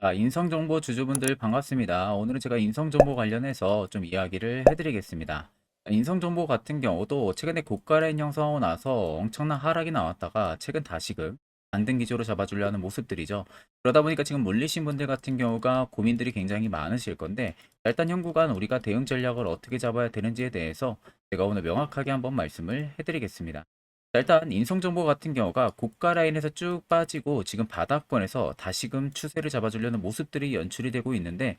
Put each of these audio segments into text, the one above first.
자, 인성정보 주주분들 반갑습니다. 오늘은 제가 인성정보 관련해서 좀 이야기를 해드리겠습니다. 인성정보 같은 경우도 최근에 고가 라인 형성하고 나서 엄청난 하락이 나왔다가 최근 다시금 반등 기조로 잡아주려는 모습들이죠. 그러다 보니까 지금 몰리신 분들 같은 경우가 고민들이 굉장히 많으실 건데 일단 현 구간 우리가 대응 전략을 어떻게 잡아야 되는지에 대해서 제가 오늘 명확하게 한번 말씀을 해드리겠습니다. 자, 일단 인성정보 같은 경우가 고가 라인에서 쭉 빠지고 지금 바닥권에서 다시금 추세를 잡아주려는 모습들이 연출이 되고 있는데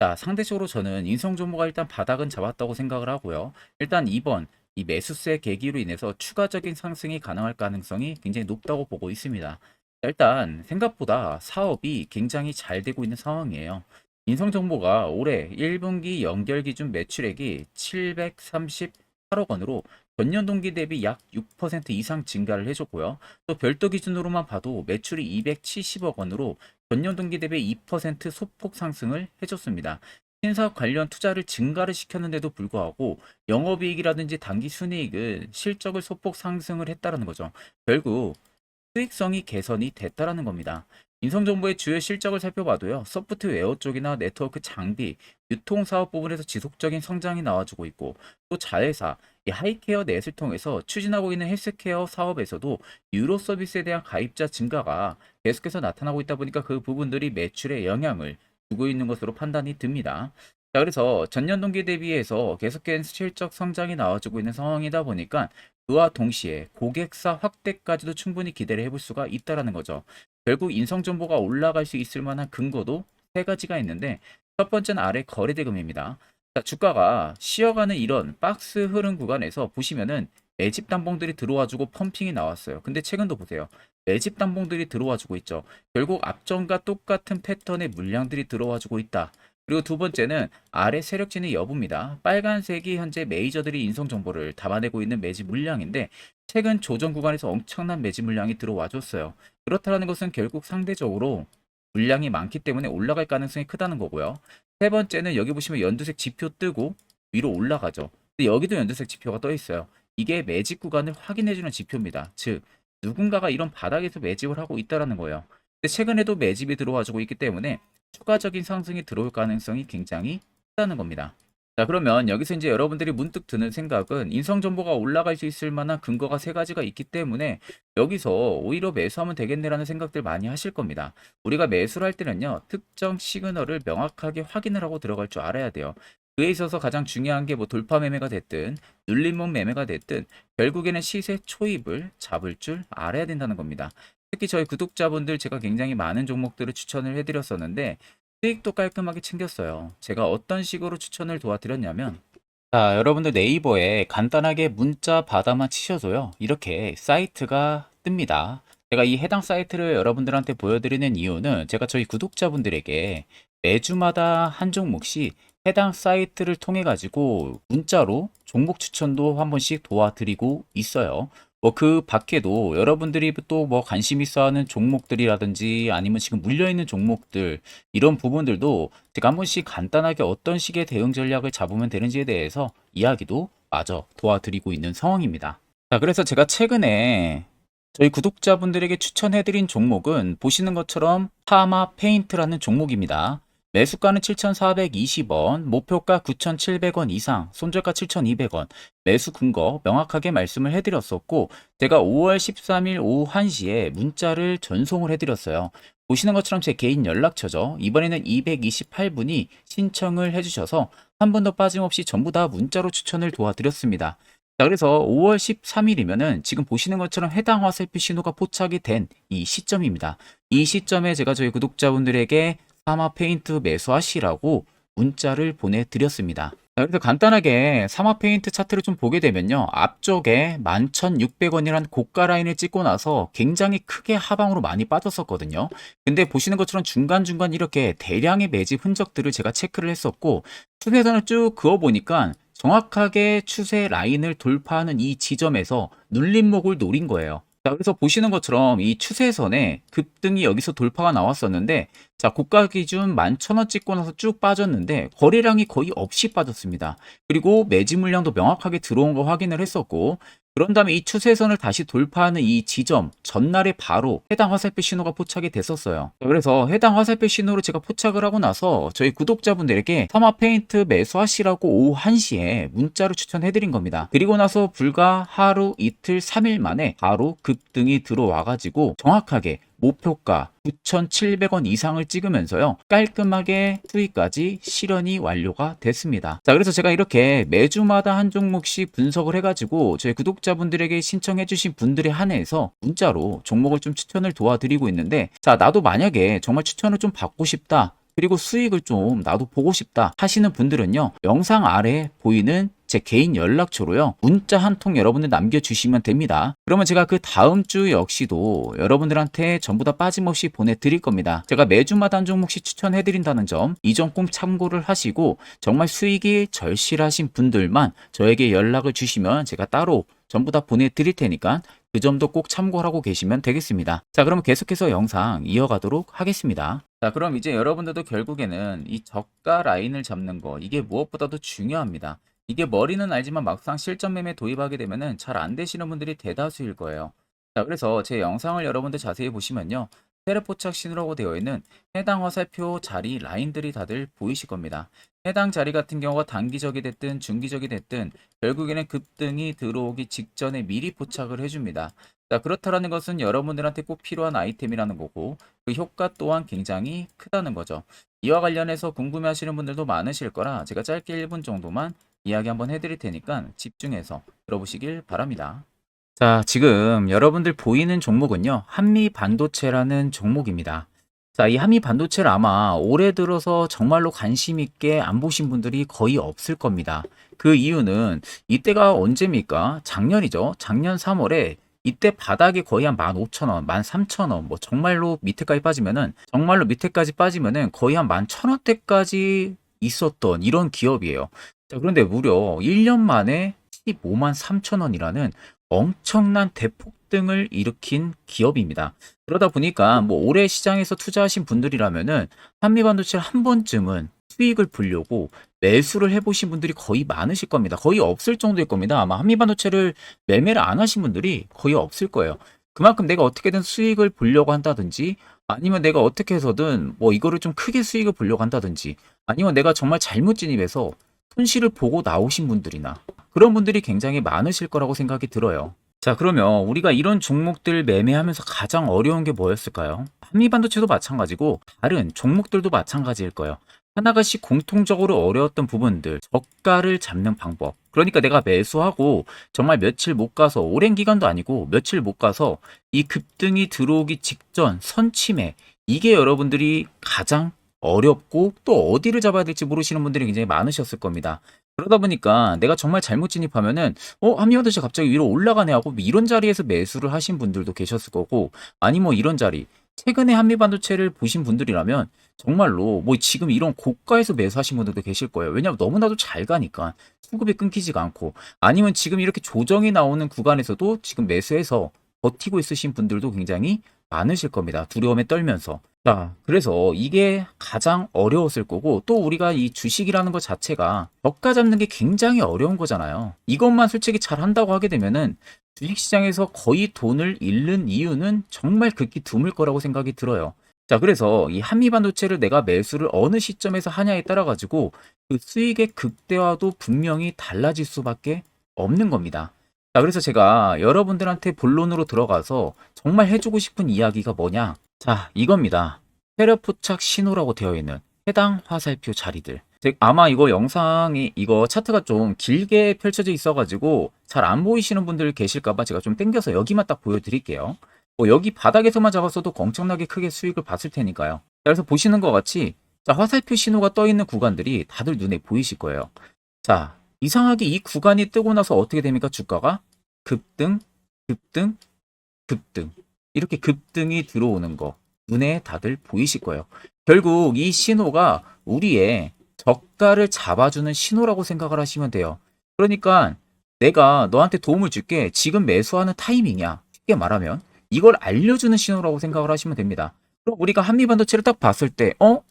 자, 상대적으로 저는 인성정보가 일단 바닥은 잡았다고 생각을 하고요. 일단 이번 이 매수세 계기로 인해서 추가적인 상승이 가능할 가능성이 굉장히 높다고 보고 있습니다. 자, 일단 생각보다 사업이 굉장히 잘 되고 있는 상황이에요. 인성정보가 올해 1분기 연결 기준 매출액이 738억 원으로 전년 동기 대비 약 6% 이상 증가를 해줬고요. 또 별도 기준으로만 봐도 매출이 270억 원으로 전년 동기 대비 2% 소폭 상승을 해줬습니다. 신사업 관련 투자를 증가를 시켰는데도 불구하고 영업이익이라든지 단기 순이익은 실적을 소폭 상승을 했다는 거죠. 결국 수익성이 개선이 됐다라는 겁니다. 인성정보의 주요 실적을 살펴봐도요. 소프트웨어 쪽이나 네트워크 장비, 유통사업 부분에서 지속적인 성장이 나와주고 있고 또 자회사, 이 하이케어 넷을 통해서 추진하고 있는 헬스케어 사업에서도 유로 서비스에 대한 가입자 증가가 계속해서 나타나고 있다 보니까 그 부분들이 매출에 영향을 주고 있는 것으로 판단이 듭니다. 자, 그래서 전년 동기 대비해서 계속된 실적 성장이 나와주고 있는 상황이다 보니까 그와 동시에 고객사 확대까지도 충분히 기대를 해볼 수가 있다라는 거죠. 결국 인성 정보가 올라갈 수 있을 만한 근거도 세 가지가 있는데 첫 번째는 아래 거래대금입니다. 자, 주가가 쉬어가는 이런 박스 흐름 구간에서 보시면은 매집 단봉들이 들어와주고 펌핑이 나왔어요. 근데 최근도 보세요. 매집 단봉들이 들어와주고 있죠. 결국 앞전과 똑같은 패턴의 물량들이 들어와주고 있다. 그리고 두 번째는 아래 세력진의 여부입니다. 빨간색이 현재 메이저들이 인성 정보를 담아내고 있는 매집 물량인데 최근 조정 구간에서 엄청난 매집 물량이 들어와 줬어요. 그렇다는 것은 결국 상대적으로 물량이 많기 때문에 올라갈 가능성이 크다는 거고요. 세 번째는 여기 보시면 연두색 지표 뜨고 위로 올라가죠. 근데 여기도 연두색 지표가 떠 있어요. 이게 매집 구간을 확인해주는 지표입니다. 즉 누군가가 이런 바닥에서 매집을 하고 있다라는 거예요. 근데 최근에도 매집이 들어와주고 있기 때문에 추가적인 상승이 들어올 가능성이 굉장히 크다는 겁니다. 자, 그러면 여기서 이제 여러분들이 문득 드는 생각은 인성 정보가 올라갈 수 있을 만한 근거가 세 가지가 있기 때문에 여기서 오히려 매수하면 되겠네라는 생각들 많이 하실 겁니다. 우리가 매수를 할 때는요, 특정 시그널을 명확하게 확인을 하고 들어갈 줄 알아야 돼요. 그에 있어서 가장 중요한 게 뭐 돌파 매매가 됐든 눌림목 매매가 됐든 결국에는 시세 초입을 잡을 줄 알아야 된다는 겁니다. 특히 저희 구독자분들 제가 굉장히 많은 종목들을 추천을 해드렸었는데 수익도 깔끔하게 챙겼어요. 제가 어떤 식으로 추천을 도와드렸냐면 자, 여러분들 네이버에 간단하게 문자 받아만 치셔도요. 이렇게 사이트가 뜹니다. 제가 이 해당 사이트를 여러분들한테 보여드리는 이유는 제가 저희 구독자분들에게 매주마다 한 종목씩 해당 사이트를 통해 가지고 문자로 종목 추천도 한 번씩 도와드리고 있어요. 뭐 그 밖에도 여러분들이 또 뭐 관심 있어 하는 종목들이라든지 아니면 지금 물려 있는 종목들 이런 부분들도 제가 한 번씩 간단하게 어떤 식의 대응 전략을 잡으면 되는지에 대해서 이야기도 마저 도와드리고 있는 상황입니다. 자, 그래서 제가 최근에 저희 구독자분들에게 추천해드린 종목은 보시는 것처럼 파마 페인트라는 종목입니다. 매수가는 7,420원, 목표가 9,700원 이상, 손절가 7,200원, 매수 근거 명확하게 말씀을 해드렸었고, 제가 5월 13일 오후 1시에 문자를 전송을 해드렸어요. 보시는 것처럼 제 개인 연락처죠. 이번에는 228분이 신청을 해주셔서 한 번도 빠짐없이 전부 다 문자로 추천을 도와드렸습니다. 자, 그래서 5월 13일이면은 지금 보시는 것처럼 해당 화살표 신호가 포착이 된 이 시점입니다. 이 시점에 제가 저희 구독자분들에게 사마 페인트 매수하시라고 문자를 보내드렸습니다. 자, 그래서 간단하게 사마 페인트 차트를 좀 보게 되면요. 앞쪽에 11,600원이란 고가 라인을 찍고 나서 굉장히 크게 하방으로 많이 빠졌었거든요. 근데 보시는 것처럼 중간중간 이렇게 대량의 매집 흔적들을 제가 체크를 했었고 추세선을 쭉 그어보니까 정확하게 추세 라인을 돌파하는 이 지점에서 눌림목을 노린 거예요. 자, 그래서 보시는 것처럼 이 추세선에 급등이 여기서 돌파가 나왔었는데, 자, 고가 기준 11,000원 찍고 나서 쭉 빠졌는데, 거래량이 거의 없이 빠졌습니다. 그리고 매집 물량도 명확하게 들어온 거 확인을 했었고, 그런 다음에 이 추세선을 다시 돌파하는 이 지점 전날에 바로 해당 화살표 신호가 포착이 됐었어요. 그래서 해당 화살표 신호를 제가 포착을 하고 나서 저희 구독자분들에게 터마 페인트 매수하시라고 오후 1시에 문자로 추천해드린 겁니다. 그리고 나서 불과 하루, 이틀, 3일 만에 바로 급등이 들어와가지고 정확하게 목표가 9,700원 이상을 찍으면서요. 깔끔하게 수익까지 실현이 완료가 됐습니다. 자, 그래서 제가 이렇게 매주마다 한 종목씩 분석을 해가지고 저희 구독자분들에게 신청해주신 분들에 한해서 문자로 종목을 좀 추천을 도와드리고 있는데, 자, 나도 만약에 정말 추천을 좀 받고 싶다. 그리고 수익을 좀 나도 보고 싶다 하시는 분들은요 영상 아래 보이는 제 개인 연락처로요 문자 한 통 여러분들 남겨주시면 됩니다 그러면 제가 그 다음 주 역시도 여러분들한테 전부 다 빠짐없이 보내드릴 겁니다 제가 매주마다 한 종목씩 추천해드린다는 점 이 점 꼭 참고를 하시고 정말 수익이 절실하신 분들만 저에게 연락을 주시면 제가 따로 전부 다 보내드릴 테니까 그 점도 꼭 참고하고 계시면 되겠습니다. 자, 그러면 계속해서 영상 이어가도록 하겠습니다. 자, 그럼 이제 여러분들도 결국에는 이 저가 라인을 잡는 거, 이게 무엇보다도 중요합니다. 이게 머리는 알지만 막상 실전 매매 도입하게 되면은 잘 안 되시는 분들이 대다수일 거예요. 자, 그래서 제 영상을 여러분들 자세히 보시면요. 테레포착 신호라고 되어 있는 해당 화살표 자리 라인들이 다들 보이실 겁니다. 해당 자리 같은 경우가 단기적이 됐든 중기적이 됐든 결국에는 급등이 들어오기 직전에 미리 포착을 해줍니다. 자, 그렇다라는 것은 여러분들한테 꼭 필요한 아이템이라는 거고 그 효과 또한 굉장히 크다는 거죠. 이와 관련해서 궁금해 하시는 분들도 많으실 거라 제가 짧게 1분 정도만 이야기 한번 해드릴 테니까 집중해서 들어보시길 바랍니다. 자, 지금 여러분들 보이는 종목은요, 한미 반도체라는 종목입니다. 자, 이 한미 반도체를 아마 올해 들어서 정말로 관심 있게 안 보신 분들이 거의 없을 겁니다. 그 이유는 이때가 언제입니까? 작년이죠. 작년 3월에 이때 바닥이 거의 한 15,000원, 13,000원, 뭐 정말로 밑에까지 빠지면은 정말로 밑에까지 빠지면은 거의 한 11,000원대까지 있었던 이런 기업이에요. 자, 그런데 무려 1년 만에 15만 3천 원이라는 엄청난 대폭등을 일으킨 기업입니다. 그러다 보니까 뭐 올해 시장에서 투자하신 분들이라면은 한미반도체를 한 번쯤은 수익을 보려고 매수를 해보신 분들이 거의 많으실 겁니다. 거의 없을 정도일 겁니다. 아마 한미반도체를 매매를 안 하신 분들이 거의 없을 거예요. 그만큼 내가 어떻게든 수익을 보려고 한다든지 아니면 내가 어떻게 해서든 뭐 이거를 좀 크게 수익을 보려고 한다든지 아니면 내가 정말 잘못 진입해서 손실을 보고 나오신 분들이나 그런 분들이 굉장히 많으실 거라고 생각이 들어요. 자, 그러면 우리가 이런 종목들 매매하면서 가장 어려운 게 뭐였을까요? 한미반도체도 마찬가지고 다른 종목들도 마찬가지일 거예요. 하나가씩 공통적으로 어려웠던 부분들, 저가를 잡는 방법. 그러니까 내가 매수하고 정말 며칠 못 가서 오랜 기간도 아니고 며칠 못 가서 이 급등이 들어오기 직전 선침해 이게 여러분들이 가장 어렵고 또 어디를 잡아야 될지 모르시는 분들이 굉장히 많으셨을 겁니다. 그러다 보니까 내가 정말 잘못 진입하면은 어 한미반도체 갑자기 위로 올라가네 하고 뭐 이런 자리에서 매수를 하신 분들도 계셨을 거고 아니 뭐 이런 자리 최근에 한미반도체를 보신 분들이라면 정말로 뭐 지금 이런 고가에서 매수하신 분들도 계실 거예요. 왜냐하면 너무나도 잘 가니까 수급이 끊기지가 않고 아니면 지금 이렇게 조정이 나오는 구간에서도 지금 매수해서 버티고 있으신 분들도 굉장히 많으실 겁니다. 두려움에 떨면서. 자, 그래서 이게 가장 어려웠을 거고 또 우리가 이 주식이라는 것 자체가 저가 잡는 게 굉장히 어려운 거잖아요. 이것만 솔직히 잘 한다고 하게 되면은 주식시장에서 거의 돈을 잃는 이유는 정말 극히 드물 거라고 생각이 들어요. 자, 그래서 이 한미반도체를 내가 매수를 어느 시점에서 하냐에 따라 가지고 그 수익의 극대화도 분명히 달라질 수밖에 없는 겁니다. 자, 그래서 제가 여러분들한테 본론으로 들어가서 정말 해주고 싶은 이야기가 뭐냐? 자, 이겁니다. 테레포착 신호라고 되어 있는 해당 화살표 자리들. 즉, 아마 이거 영상이 이거 차트가 좀 길게 펼쳐져 있어가지고 잘 안 보이시는 분들 계실까봐 제가 좀 땡겨서 여기만 딱 보여드릴게요. 뭐 여기 바닥에서만 잡았어도 엄청나게 크게 수익을 봤을 테니까요. 자, 그래서 보시는 것 같이 자, 화살표 신호가 떠 있는 구간들이 다들 눈에 보이실 거예요. 자, 이상하게 이 구간이 뜨고 나서 어떻게 됩니까? 주가가 급등, 급등, 급등. 이렇게 급등이 들어오는 거 눈에 다들 보이실 거예요. 결국 이 신호가 우리의 저가를 잡아주는 신호라고 생각을 하시면 돼요. 그러니까 내가 너한테 도움을 줄게. 지금 매수하는 타이밍이야. 쉽게 말하면 이걸 알려주는 신호라고 생각을 하시면 됩니다. 그럼 우리가 한미반도체를 딱 봤을 때, 어?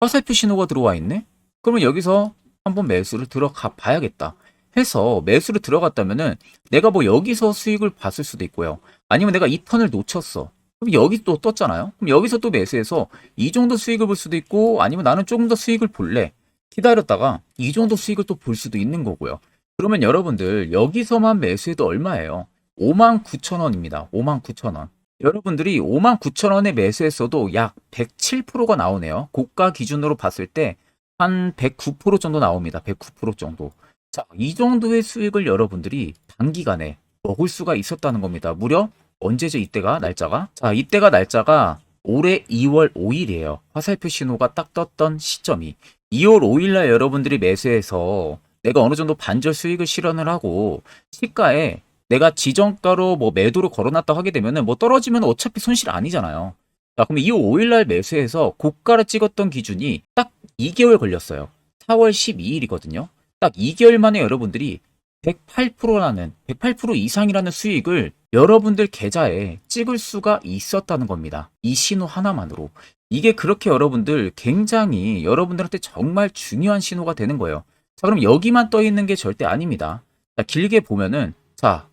화살표 신호가 들어와 있네? 그러면 여기서 한번 매수를 들어가 봐야겠다. 해서 매수를 들어갔다면은 내가 뭐 여기서 수익을 봤을 수도 있고요. 아니면 내가 이 턴을 놓쳤어. 그럼 여기 또 떴잖아요. 그럼 여기서 또 매수해서 이 정도 수익을 볼 수도 있고 아니면 나는 조금 더 수익을 볼래. 기다렸다가 이 정도 수익을 또 볼 수도 있는 거고요. 그러면 여러분들 여기서만 매수해도 얼마예요? 59,000원입니다. 59,000원. 여러분들이 59,000원에 매수했어도 약 107%가 나오네요. 고가 기준으로 봤을 때 한 109% 정도 나옵니다. 109% 정도. 자, 이 정도의 수익을 여러분들이 단기간에 먹을 수가 있었다는 겁니다. 무려 언제죠? 이때가 날짜가? 자, 이때가 날짜가 올해 2월 5일이에요. 화살표 신호가 딱 떴던 시점이 2월 5일날 여러분들이 매수해서 내가 어느 정도 반절 수익을 실현을 하고 시가에 내가 지정가로 뭐 매도를 걸어놨다 하게 되면은 뭐 떨어지면 어차피 손실 아니잖아요. 자, 그럼 2월 5일날 매수해서 고가를 찍었던 기준이 딱 2개월 걸렸어요. 4월 12일이거든요. 딱 2개월 만에 여러분들이 108%라는 108% 이상이라는 수익을 여러분들 계좌에 찍을 수가 있었다는 겁니다. 이 신호 하나만으로. 이게 그렇게 여러분들 굉장히 여러분들한테 정말 중요한 신호가 되는 거예요. 자, 그럼 여기만 떠 있는 게 절대 아닙니다. 자, 길게 보면은 자,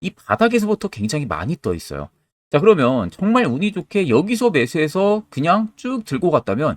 이 바닥에서부터 굉장히 많이 떠 있어요. 자, 그러면 정말 운이 좋게 여기서 매수해서 그냥 쭉 들고 갔다면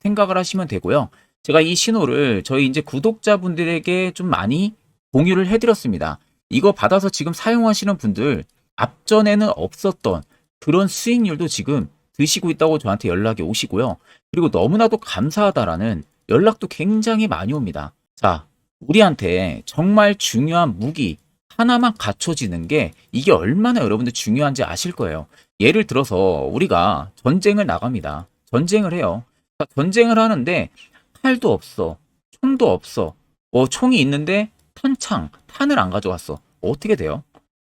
생각을 하시면 되고요. 제가 이 신호를 저희 이제 구독자분들에게 좀 많이 공유를 해드렸습니다. 이거 받아서 지금 사용하시는 분들 앞전에는 없었던 그런 수익률도 지금 드시고 있다고 저한테 연락이 오시고요. 그리고 너무나도 감사하다라는 연락도 굉장히 많이 옵니다. 자, 우리한테 정말 중요한 무기 하나만 갖춰지는 게 이게 얼마나 여러분들 중요한지 아실 거예요. 예를 들어서 우리가 전쟁을 나갑니다. 전쟁을 해요. 자, 전쟁을 하는데 칼도 없어. 총도 없어. 뭐 총이 있는데 탄창, 탄을 안 가져왔어. 어떻게 돼요?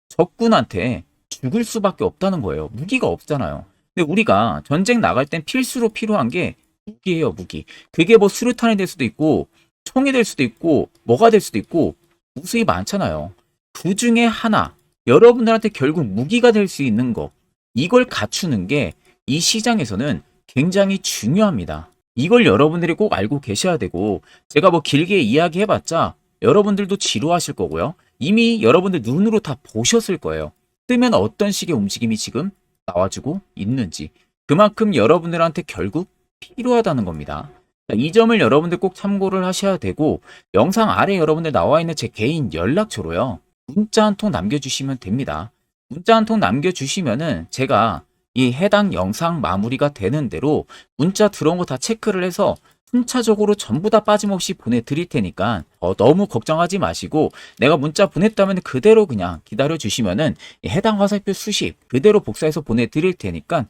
적군한테 죽을 수밖에 없다는 거예요. 무기가 없잖아요. 근데 우리가 전쟁 나갈 땐 필수로 필요한 게 무기예요, 무기. 그게 뭐 수류탄이 될 수도 있고, 총이 될 수도 있고, 뭐가 될 수도 있고, 무수히 많잖아요. 그 중에 하나, 여러분들한테 결국 무기가 될 수 있는 거, 이걸 갖추는 게 이 시장에서는 굉장히 중요합니다. 이걸 여러분들이 꼭 알고 계셔야 되고, 제가 뭐 길게 이야기해봤자 여러분들도 지루하실 거고요. 이미 여러분들 눈으로 다 보셨을 거예요. 뜨면 어떤 식의 움직임이 지금 나와주고 있는지. 그만큼 여러분들한테 결국 필요하다는 겁니다. 자, 이 점을 여러분들 꼭 참고를 하셔야 되고, 영상 아래 여러분들 나와 있는 제 개인 연락처로요. 문자 한 통 남겨주시면 됩니다. 문자 한 통 남겨주시면은 제가 이 해당 영상 마무리가 되는 대로 문자 들어온 거 다 체크를 해서 순차적으로 전부 다 빠짐없이 보내드릴 테니까 어, 너무 걱정하지 마시고 내가 문자 보냈다면 그대로 그냥 기다려 주시면은 이 해당 화살표 수십 그대로 복사해서 보내드릴 테니까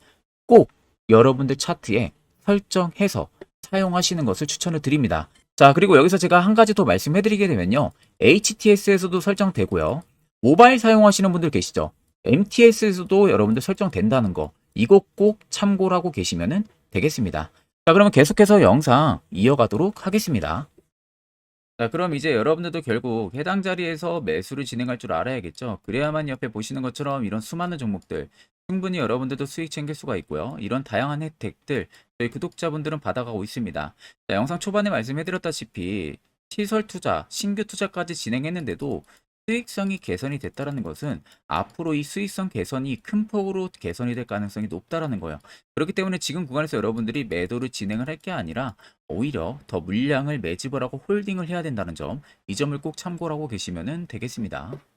꼭 여러분들 차트에 설정해서 사용하시는 것을 추천을 드립니다. 자 그리고 여기서 제가 한 가지 더 말씀해드리게 되면요. HTS에서도 설정되고요. 모바일 사용하시는 분들 계시죠 MTS에서도 여러분들 설정된다는 거 이거 꼭 참고를 하고 계시면 되겠습니다. 자 그러면 계속해서 영상 이어가도록 하겠습니다. 자 그럼 이제 여러분들도 결국 해당 자리에서 매수를 진행할 줄 알아야겠죠. 그래야만 옆에 보시는 것처럼 이런 수많은 종목들 충분히 여러분들도 수익 챙길 수가 있고요. 이런 다양한 혜택들 저희 구독자분들은 받아가고 있습니다. 자, 영상 초반에 말씀해드렸다시피 시설 투자, 신규 투자까지 진행했는데도 수익성이 개선이 됐다라는 것은 앞으로 이 수익성 개선이 큰 폭으로 개선이 될 가능성이 높다라는 거예요. 그렇기 때문에 지금 구간에서 여러분들이 매도를 진행을 할 게 아니라 오히려 더 물량을 매집을 하고 홀딩을 해야 된다는 점, 이 점을 꼭 참고를 하고 계시면 되겠습니다.